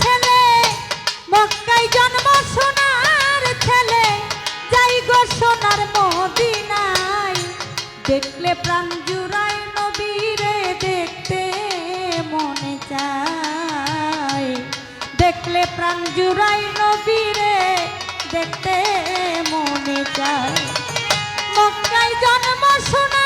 ছেলে। ছেলে। যাই দেখলে প্রাণ জুড়াই নবীরে দেখতে মনে চায়। দেখলে প্রাণ জুড়াই নবীরে দেখতে মনে চায়। মক্কায় জন্ম সোনার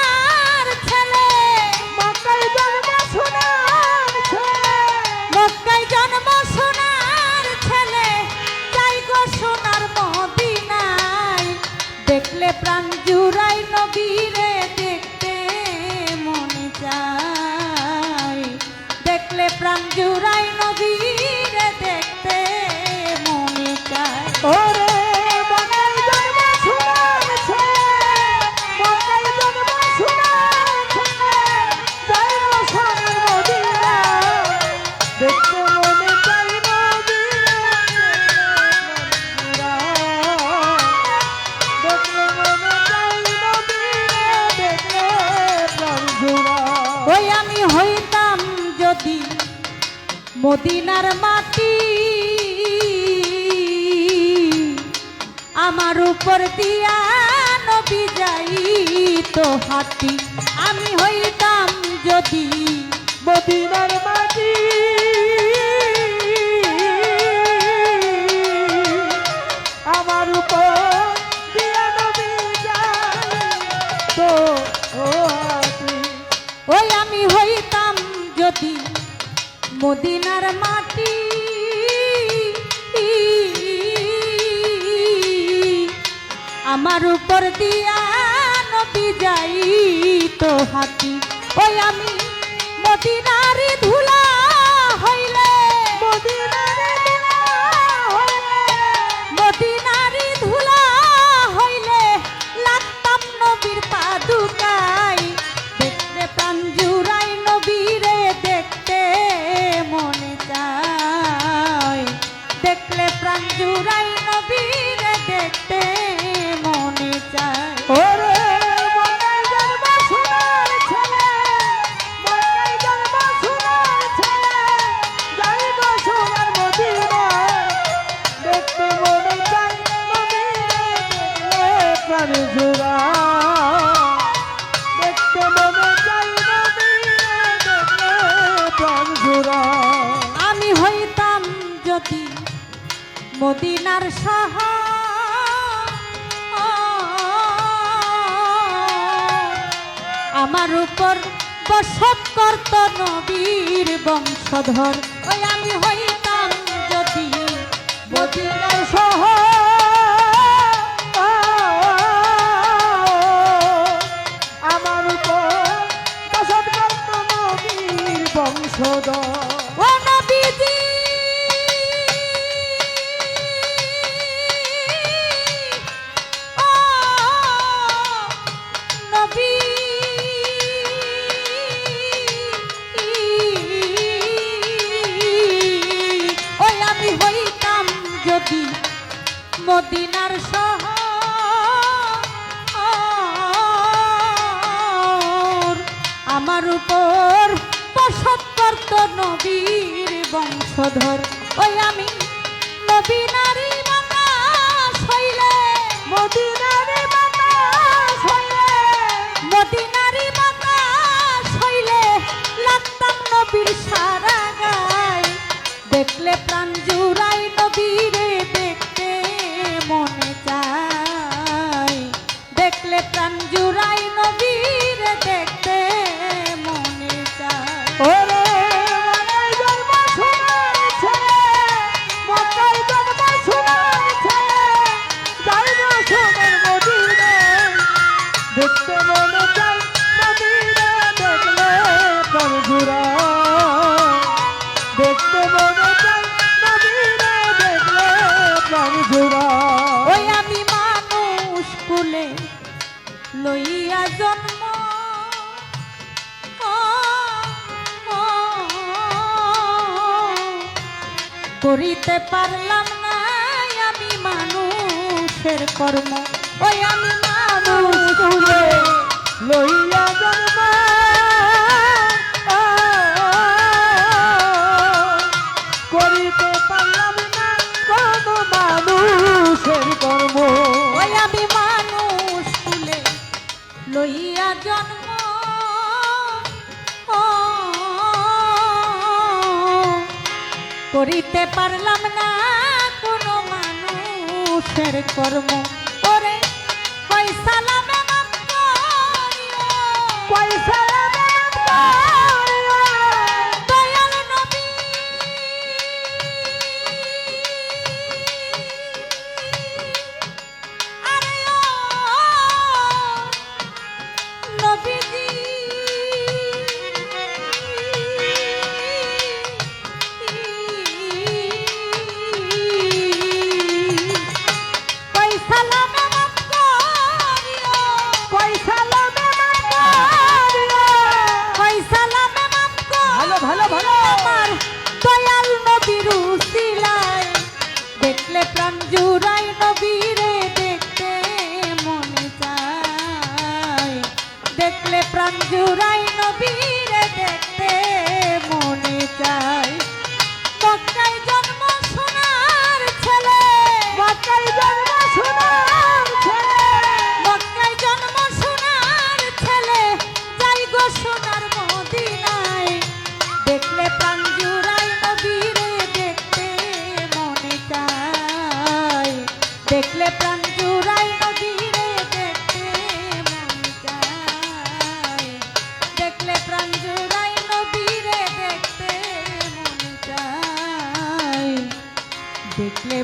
মদিনার মাটি আমার উপর দিয়া নবী যাই তো হাতি। আমি হইতাম যদি মদিনার মাটি। মদিনার মাটি। আমার উপর দিয়া নবী যাই তো হাতি। ওই আমি মদিনার মদিনার সাহ আমার উপর বসত করত নবীর বংশধর। ওই আমি হইতাম যদি মদিনার মদিনার শহর। আমার উপর বসত নবীর বংশধর। ওই আমি লাগতাম নবীর সারা গায়। দেখলে প্রাণ জুড়াই নবীরে দেখতে মনে চাই নবীরে দেখলে প্রাণ জোড়ায় দেখতে মনে চাই নবীরে দেখলে প্রাণ ওই আমি মানুষ লইয়া জন্ম করিতে পারলাম না কোন মানুষের কর্ম। ওই আমি মানুষ জন্ম করিতে পারলাম না কোনো মানুষের কর্ম। করে পয়সা লাভ পয়সা জুড়াই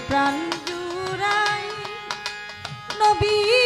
প্রাণ জুড়াই নবী